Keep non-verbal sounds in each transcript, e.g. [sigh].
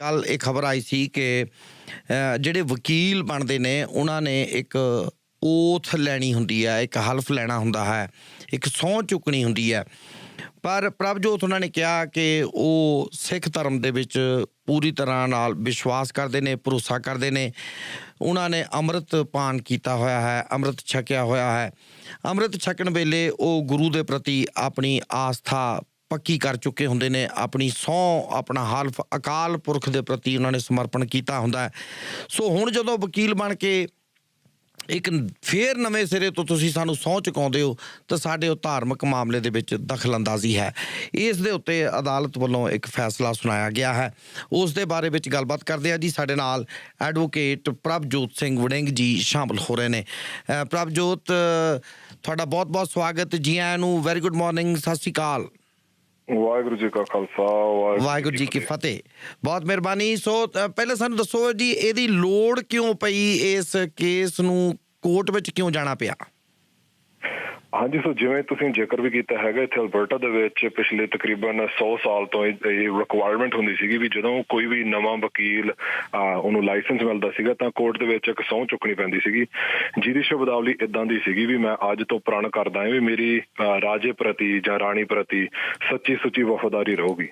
ਕੱਲ ਇਹ ਖਬਰ ਆਈ ਸੀ ਕਿ ਜਿਹੜੇ ਵਕੀਲ ਬਣਦੇ ਨੇ, ਉਹਨਾਂ ਨੇ ਇੱਕ ਓਥ ਲੈਣੀ ਹੁੰਦੀ ਹੈ, ਇੱਕ ਹਲਫ ਲੈਣਾ ਹੁੰਦਾ ਹੈ, ਇੱਕ ਸਹੁੰ ਚੁੱਕਣੀ ਹੁੰਦੀ ਹੈ। ਪਰ ਪ੍ਰਭਜੋਤ ਉਹਨਾਂ ਨੇ ਕਿਹਾ ਕਿ ਉਹ ਸਿੱਖ ਧਰਮ ਦੇ ਵਿੱਚ ਪੂਰੀ ਤਰ੍ਹਾਂ ਨਾਲ ਵਿਸ਼ਵਾਸ ਕਰਦੇ ਨੇ, ਭਰੋਸਾ ਕਰਦੇ ਨੇ। ਉਹਨਾਂ ਨੇ ਅੰਮ੍ਰਿਤ ਪਾਨ ਕੀਤਾ ਹੋਇਆ ਹੈ, ਅੰਮ੍ਰਿਤ ਛਕਿਆ ਹੋਇਆ ਹੈ। ਅੰਮ੍ਰਿਤ ਛਕਣ ਵੇਲੇ ਉਹ ਗੁਰੂ ਦੇ ਪ੍ਰਤੀ ਆਪਣੀ ਆਸਥਾ ਪੱਕੀ ਕਰ ਚੁੱਕੇ ਹੁੰਦੇ ਨੇ। ਆਪਣੀ ਸਹੁੰ, ਆਪਣਾ ਹਲਫ ਅਕਾਲ ਪੁਰਖ ਦੇ ਪ੍ਰਤੀ ਉਹਨਾਂ ਨੇ ਸਮਰਪਣ ਕੀਤਾ ਹੁੰਦਾ ਸੋ ਹੁਣ ਜਦੋਂ ਵਕੀਲ ਬਣ ਕੇ ਇੱਕ ਫੇਰ ਨਵੇਂ ਸਿਰੇ ਤੋਂ ਤੁਸੀਂ ਸਾਨੂੰ ਸਹੁੰ ਚੁਕਾਉਂਦੇ ਹੋ, ਤਾਂ ਸਾਡੇ ਉਹ ਧਾਰਮਿਕ ਮਾਮਲੇ ਦੇ ਵਿੱਚ ਦਖਲਅੰਦਾਜ਼ੀ ਹੈ। ਇਸ ਦੇ ਉੱਤੇ ਅਦਾਲਤ ਵੱਲੋਂ ਇੱਕ ਫੈਸਲਾ ਸੁਣਾਇਆ ਗਿਆ ਹੈ। ਉਸ ਦੇ ਬਾਰੇ ਵਿੱਚ ਗੱਲਬਾਤ ਕਰਦੇ ਆ ਜੀ। ਸਾਡੇ ਨਾਲ ਐਡਵੋਕੇਟ ਪ੍ਰਭਜੋਤ ਸਿੰਘ ਵੜਿੰਗ ਜੀ ਸ਼ਾਮਲ ਹੋ ਰਹੇ ਨੇ। ਪ੍ਰਭਜੋਤ, ਤੁਹਾਡਾ ਬਹੁਤ-ਬਹੁਤ ਸਵਾਗਤ। ਜੀ ਆਇਆਂ ਨੂੰ ਵੈਰੀ ਗੁੱਡ ਮਾਰਨਿੰਗ ਸਤਿ ਸ਼੍ਰੀ ਅਕਾਲ। ਵਾਹਿਗੁਰੂ ਜੀ ਕਾ ਖਾਲਸਾ ਵਾਹਿਗੁਰੂ ਜੀ ਕੀ ਫਤਿਹ। ਬਹੁਤ ਮਿਹਰਬਾਨੀ। ਸੋ ਪਹਿਲਾਂ ਸਾਨੂੰ ਦੱਸੋ ਜੀ ਇਹਦੀ ਲੋੜ ਕਿਉਂ ਪਈ ਇਸ ਕੇਸ ਨੂੰ ਕੋਰਟ ਵਿੱਚ ਕਿਉਂ ਜਾਣਾ ਪਿਆ? ਹਾਂਜੀ, ਸੋ ਜਿਵੇਂ ਤੁਸੀਂ ਜ਼ਿਕਰ ਵੀ ਕੀਤਾ ਹੈਗਾ, ਇੱਥੇ ਅਲਬਰਟਾ ਦੇ ਵਿੱਚ ਪਿਛਲੇ ਤਕਰੀਬਨ 100 ਸਾਲ ਤੋਂ ਇਹ ਰਿਕੁਆਇਰਮੈਂਟ ਹੁੰਦੀ ਸੀਗੀ ਵੀ ਜਦੋਂ ਕੋਈ ਵੀ ਨਵਾਂ ਵਕੀਲ ਉਹਨੂੰ ਲਾਇਸੈਂਸ ਮਿਲਦਾ ਸੀਗਾ ਤਾਂ ਕੋਰਟ ਦੇ ਵਿੱਚ ਇੱਕ ਸਹੁੰ ਚੁੱਕਣੀ ਪੈਂਦੀ ਸੀਗੀ। ਜਿਹਦੀ ਸ਼ਬਦਾਵਲੀ ਇਦਾਂ ਦੀ ਸੀਗੀ ਵੀ ਮੈਂ ਅੱਜ ਤੋਂ ਪ੍ਰਣ ਕਰਦਾ ਹਾਂ ਵੀ ਮੇਰੀ ਰਾਜੇ ਪ੍ਰਤੀ ਜਾਂ ਰਾਣੀ ਪ੍ਰਤੀ ਸੱਚੀ ਸੁੱਚੀ ਵਫਾਦਾਰੀ ਰਹੂਗੀ।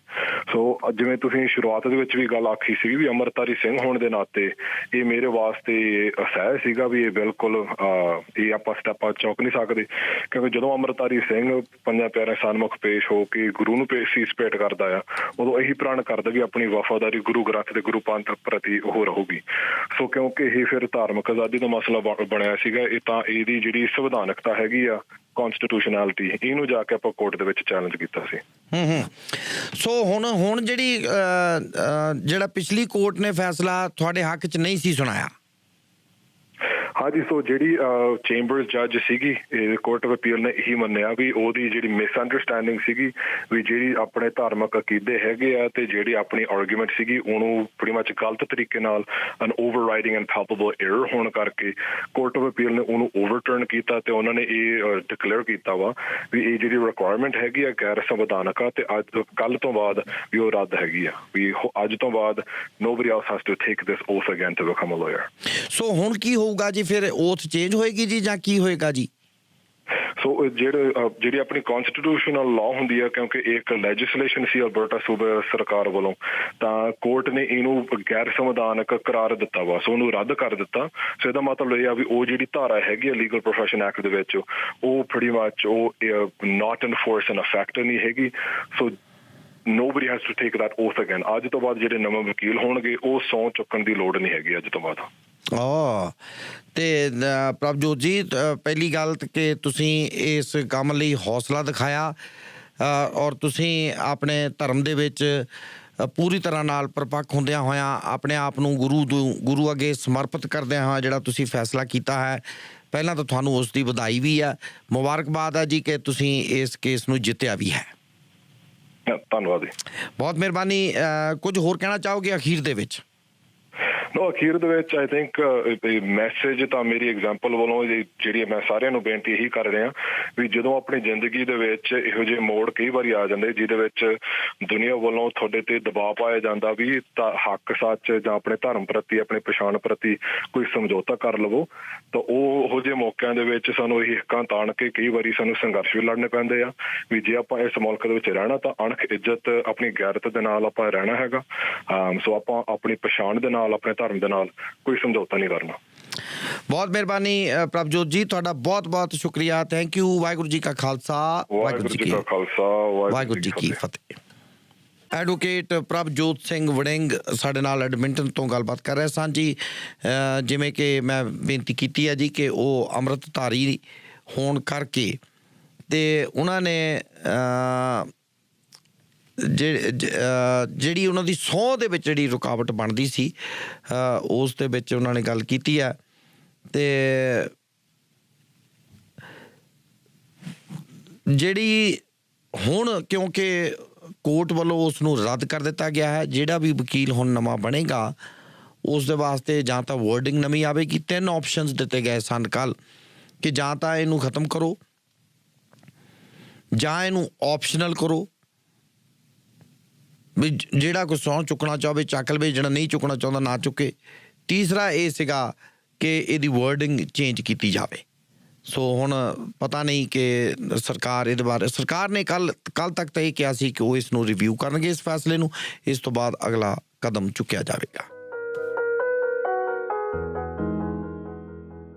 ਸੋ ਜਿਵੇਂ ਤੁਸੀਂ ਸ਼ੁਰੂਆਤ ਦੇ ਵਿੱਚ ਵੀ ਗੱਲ ਆਖੀ ਸੀਗੀ ਵੀ ਅਮਰਤਾਰੀ ਸਿੰਘ ਹੋਣ ਦੇ ਨਾਤੇ ਇਹ ਮੇਰੇ ਵਾਸਤੇ ਅਸਹਿ ਸੀਗਾ ਵੀ ਇਹ ਬਿਲਕੁਲ ਇਹ ਆਪਾਂ ਸਟੈਪ ਚੌਕ ਨਹੀਂ ਸਕਦੇ। ਕਿਉਂਕਿ ਜਦੋਂ ਅਮਰਤਾਰੀ ਸਿੰਘ ਪੰਜਾਂ ਪਿਆਰਿਆਂ ਸਨਮੁਖ ਪੇਸ਼ ਹੋ ਕੇ ਗੁਰੂ ਨੂੰ ਪੇਸ਼ ਸੀਸ ਭੇਟ ਕਰਦਾ ਆ, ਉਦੋਂ ਇਹੀ ਪ੍ਰਣ ਕਰਦਾ ਵੀ ਆਪਣੀ ਵਫਾਦਾਰੀ ਗੁਰੂ ਗ੍ਰੰਥ ਦੇ ਗੁਰੂ ਪੰਥ ਪ੍ਰਤੀ ਉਹ ਰਹੂਗੀ। ਸੋ ਕਿਉਂਕਿ ਇਹ ਫਿਰ ਧਾਰਮਿਕ ਆਜ਼ਾਦੀ ਦਾ ਮਸਲਾ ਬਣਿਆ ਸੀਗਾ, ਇਹ ਤਾਂ ਇਹਦੀ ਜਿਹੜੀ ਸੰਵਿਧਾਨਕਤਾ ਹੈਗੀ ਆ ਕਨਸਟੀਟਿਊਸ਼ਨੈਲਿਟੀ ਇਹਨੂੰ ਜਾ ਕੇ ਆਪਾਂ ਕੋਰਟ ਦੇ ਵਿੱਚ ਚੈਲੰਜ ਕੀਤਾ ਸੀ। ਹੂੰ ਹੂੰ। ਸੋ ਹੁਣ ਹੁਣ ਜਿਹੜੀ ਜਿਹੜਾ ਪਿਛਲੀ ਕੋਰਟ ਨੇ ਫੈਸਲਾ ਤੁਹਾਡੇ ਹੱਕ 'ਚ ਨਹੀਂ ਸੀ ਸੁਣਾਇਆ। ਹਾਂਜੀ ਸੋ ਜਿਹੜੀ uh, ਚੈਂਬਰਸ ਜੱਜ ਸੀਗੀ ਕੋਰਟ ਆਫ ਅਪੀਲ ਨੇ ਇਹੀ ਮੰਨਿਆ ਵੀ ਉਹਦੀ ਜਿਹੜੀ ਮਿਸਅੰਡਰਸਟੈਂਡਿੰਗ ਸੀਗੀ ਵੀ ਜਿਹੜੀ ਆਪਣੇ ਧਾਰਮਿਕ ਅਕੀਦੇ ਹੈਗੇ ਆ ਤੇ ਜਿਹੜੀ ਆਪਣੀ ਆਰਗੂਮੈਂਟ ਸੀਗੀ, ਉਹਨੂੰ pretty much ਗਲਤ ਤਰੀਕੇ ਨਾਲ ਐਨ ਓਵਰਰਾਈਡਿੰਗ ਐਂਡ ਪਾਲਪੇਬਲ 에ਰਰ ਹੋਣ ਕਰਕੇ ਕੋਰਟ ਆਫ ਅਪੀਲ ਨੇ ਉਹਨੂੰ ਓਵਰਟਰਨ ਕੀਤਾ ਤੇ ਉਹਨਾਂ ਨੇ ਇਹ uh, ਡਿਕਲੇਅਰ ਕੀਤਾ ਵਾ ਵੀ ਇਹ ਜਿਹੜੀ ਰਿਕੁਆਇਰਮੈਂਟ ਹੈਗੀ ਆ ਗੈਰ ਸੰਵਿਧਾਨਕ ਆ ਤੇ ਅੱਜ ਕੱਲ ਤੋਂ ਬਾਅਦ ਵੀ ਉਹ ਰੱਦ ਹੈਗੀ ਆ, ਵੀ ਅੱਜ ਤੋਂ ਬਾਅਦ nobody else has to take this oath again to become a lawyer. ਸੋ ਹੁਣ ਕੀ ਹੋਊਗਾ ਜੀ ਫਿਰ ਓਥ ਚੇਂਜ ਹੋਏਗੀ ਜੀ ਜਾਂ ਕੀ ਹੋਏਗਾ ਜੀ? ਸੋ ਜਿਹੜੇ ਜਿਹੜੀ ਆਪਣੀ ਕਨਸਟੀਟਿਊਸ਼ਨਲ ਲਾਅ ਹੁੰਦੀ ਹੈ ਕਿਉਂਕਿ ਇੱਕ ਲੈਜਿਸਲੇਸ਼ਨ ਸੀ ਅਲਬਰਟਾ ਸੂਬੇ ਸਰਕਾਰ ਵੱਲੋਂ, ਤਾਂ ਕੋਰਟ ਨੇ ਇਹਨੂੰ ਗੈਰ ਸੰਵਿਧਾਨਕ ਕਰਾਰ ਦਿੱਤਾ ਵਾ। ਸੋ ਉਹਨੂੰ ਰੱਦ ਕਰ ਦਿੱਤਾ। ਸੋ ਇਹਦਾ ਮਤਲਬ ਇਹ ਆ ਵੀ ਉਹ ਜਿਹੜੀ ਧਾਰਾ ਹੈਗੀ ਹੈ ਲੀਗਲ ਪ੍ਰੋਫੈਸ਼ਨ ਐਕਟ ਦੇ ਵਿੱਚ, ਉਹ pretty much ਉਹ ਨਾਟ ਇਨਫੋਰਸ ਇਨ ਇਫੈਕਟ ਨਹੀਂ ਹੈਗੀ। ਸੋ nobody has to take that oath again. ਅੱਜ ਤੋਂ ਬਾਅਦ ਜਿਹੜੇ ਨਵੇਂ ਵਕੀਲ ਹੋਣਗੇ, ਉਹ ਸੌ ਚੁੱਕਣ ਦੀ ਲੋੜ ਨਹੀਂ ਹੈਗੀ ਅੱਜ ਤੋਂ ਬਾਅਦ। ਓ ਤੇ ਪ੍ਰਭਜੋਤ ਜੀ ਪਹਿਲੀ ਗੱਲ ਤਾਂ ਕਿ ਤੁਸੀਂ ਇਸ ਕੰਮ ਲਈ ਹੌਸਲਾ ਦਿਖਾਇਆ ਔਰ ਤੁਸੀਂ ਆਪਣੇ ਧਰਮ ਦੇ ਵਿੱਚ ਪੂਰੀ ਤਰ੍ਹਾਂ ਨਾਲ ਪਰਪੱਕ ਹੁੰਦਿਆਂ ਹੋਇਆਂ ਆਪਣੇ ਆਪ ਨੂੰ ਗੁਰੂ ਗੁਰੂ ਅੱਗੇ ਸਮਰਪਿਤ ਕਰਦਿਆਂ ਹੋਇਆਂ ਜਿਹੜਾ ਤੁਸੀਂ ਫੈਸਲਾ ਕੀਤਾ ਹੈ ਪਹਿਲਾਂ ਤਾਂ ਤੁਹਾਨੂੰ ਉਸ ਦੀ ਵਧਾਈ ਵੀ ਹੈ ਮੁਬਾਰਕਬਾਦ ਹੈ ਜੀ ਕਿ ਤੁਸੀਂ ਇਸ ਕੇਸ ਨੂੰ ਜਿੱਤਿਆ ਵੀ ਹੈ। ਧੰਨਵਾਦ ਜੀ। ਬਹੁਤ ਮਿਹਰਬਾਨੀ ਕੁਝ ਹੋਰ ਕਹਿਣਾ ਚਾਹੋਗੇ ਅਖੀਰ ਦੇ ਵਿੱਚ? [laughs] ਨੋ ਅਖੀਰ ਦੇ ਵਿੱਚ ਆਈ ਥਿੰਕ ਮੈਸੇਜ ਤਾਂ ਮੇਰੀ ਐਗਜ਼ਾਮਪਲ ਵੱਲੋਂ ਜਿਹੜੀ ਮੈਂ ਸਾਰਿਆਂ ਨੂੰ ਬੇਨਤੀ ਇਹੀ ਕਰ ਰਿਹਾ ਵੀ ਜਦੋਂ ਆਪਣੀ ਜ਼ਿੰਦਗੀ ਦੇ ਵਿੱਚ ਇਹੋ ਜਿਹੇ ਮੋੜ ਕਈ ਵਾਰੀ ਆ ਜਾਂਦੇ, ਜਿਹਦੇ ਵਿੱਚ ਦੁਨੀਆ ਵੱਲੋਂ ਤੁਹਾਡੇ ਤੇ ਦਬਾਅ ਪਾਇਆ ਜਾਂਦਾ ਵੀ ਹੱਕ ਸੱਚ ਜਾਂ ਆਪਣੇ ਧਰਮ ਪ੍ਰਤੀ, ਆਪਣੇ ਪਛਾਣ ਪ੍ਰਤੀ ਕੋਈ ਸਮਝੌਤਾ ਕਰ ਲਵੋ, ਤਾਂ ਉਹ ਉਹੋ ਜਿਹੇ ਮੌਕਿਆਂ ਦੇ ਵਿੱਚ ਸਾਨੂੰ ਇਹ ਹੱਕਾਂ ਤਾਣ ਕੇ ਕਈ ਵਾਰੀ ਸਾਨੂੰ ਸੰਘਰਸ਼ ਵੀ ਲੜਨੇ ਪੈਂਦੇ ਆ, ਵੀ ਜੇ ਆਪਾਂ ਇਸ ਮੁਲਕ ਦੇ ਵਿੱਚ ਰਹਿਣਾ ਤਾਂ ਅਣਖ ਇੱਜ਼ਤ ਆਪਣੀ ਗੈਰਤ ਦੇ ਨਾਲ ਆਪਾਂ ਰਹਿਣਾ ਹੈਗਾ ਅਮ ਸੋ ਆਪਾਂ ਆਪਣੀ ਪਛਾਣ ਦੇ ਨਾਲ ਆਪਣੇ ਧਰਮ ਦੇ ਨਾਲ ਕੋਈ ਸਮਝੌਤਾ ਨਹੀਂ ਕਰਨਾ। ਬਹੁਤ ਮਿਹਰਬਾਨੀ ਪ੍ਰਭਜੋਤ ਜੀ ਤੁਹਾਡਾ ਬਹੁਤ ਬਹੁਤ ਸ਼ੁਕਰੀਆ। ਥੈਂਕ ਯੂ ਵਾਹਿਗੁਰੂ ਜੀ ਕਾ ਖਾਲਸਾ ਵਾਹਿਗੁਰੂ ਜੀ ਕਾ ਖਾਲਸਾ ਵਾਹਿਗੁਰੂ ਜੀ ਕੀ ਫਤਿਹ। ਐਡਵੋਕੇਟ ਪ੍ਰਭਜੋਤ ਸਿੰਘ ਵੜਿੰਗ ਸਾਡੇ ਨਾਲ ਐਡਮਿੰਟਨ ਤੋਂ ਗੱਲਬਾਤ ਕਰ ਰਹੇ ਸਨ ਜੀ। ਜਿਵੇਂ ਕਿ ਮੈਂ ਬੇਨਤੀ ਕੀਤੀ ਹੈ ਜੀ ਕਿ ਉਹ ਅੰਮ੍ਰਿਤਧਾਰੀ ਹੋਣ ਕਰਕੇ ਤੇ ਉਹਨਾਂ ਨੇ ਜਿਹੜੀ ਉਹਨਾਂ ਦੀ ਸਹੁੰ ਦੇ ਵਿੱਚ ਜਿਹੜੀ ਰੁਕਾਵਟ ਬਣਦੀ ਸੀ ਉਸ ਦੇ ਵਿੱਚ ਉਹਨਾਂ ਨੇ ਗੱਲ ਕੀਤੀ ਹੈ ਤੇ ਜਿਹੜੀ ਹੁਣ ਕਿਉਂਕਿ ਕੋਰਟ ਵੱਲੋਂ ਉਸ ਨੂੰ ਰੱਦ ਕਰ ਦਿੱਤਾ ਗਿਆ ਹੈ, ਜਿਹੜਾ ਵੀ ਵਕੀਲ ਹੁਣ ਨਵਾਂ ਬਣੇਗਾ, ਉਸ ਦੇ ਵਾਸਤੇ ਜਾਂ ਤਾਂ ਵਰਡਿੰਗ ਨਵੀਂ ਆਵੇਗੀ ਤਿੰਨ ਆਪਸ਼ਨਸ ਦਿੱਤੇ ਗਏ ਸਨ ਕੱਲ ਕਿ ਜਾਂ ਤਾਂ ਇਹਨੂੰ ਖਤਮ ਕਰੋ, ਜਾਂ ਇਹਨੂੰ ਆਪਸ਼ਨਲ ਕਰੋ ਵੀ ਜਿਹੜਾ ਕੋਈ ਸਹੁੰ ਚੁੱਕਣਾ ਚਾਹਵੇ, ਚੱਕ ਲਵੇ, ਜਿਹੜਾ ਨਹੀਂ ਚੁੱਕਣਾ ਚਾਹੁੰਦਾ, ਨਾ ਚੁੱਕੇ। ਤੀਸਰਾ ਇਹ ਸੀਗਾ ਕਿ ਇਹਦੀ ਵਰਡਿੰਗ ਚੇਂਜ ਕੀਤੀ ਜਾਵੇ। ਸੋ ਹੁਣ ਪਤਾ ਨਹੀਂ ਕਿ ਸਰਕਾਰ ਇਹਦੇ ਬਾਰੇ, ਸਰਕਾਰ ਨੇ ਕੱਲ ਕੱਲ ਤੱਕ ਤਾਂ ਇਹ ਕਿਹਾ ਸੀ ਕਿ ਉਹ ਇਸ ਨੂੰ ਰਿਵਿਊ ਕਰਨਗੇ ਇਸ ਫੈਸਲੇ ਨੂੰ। ਇਸ ਤੋਂ ਬਾਅਦ ਅਗਲਾ ਕਦਮ ਚੁੱਕਿਆ ਜਾਵੇਗਾ।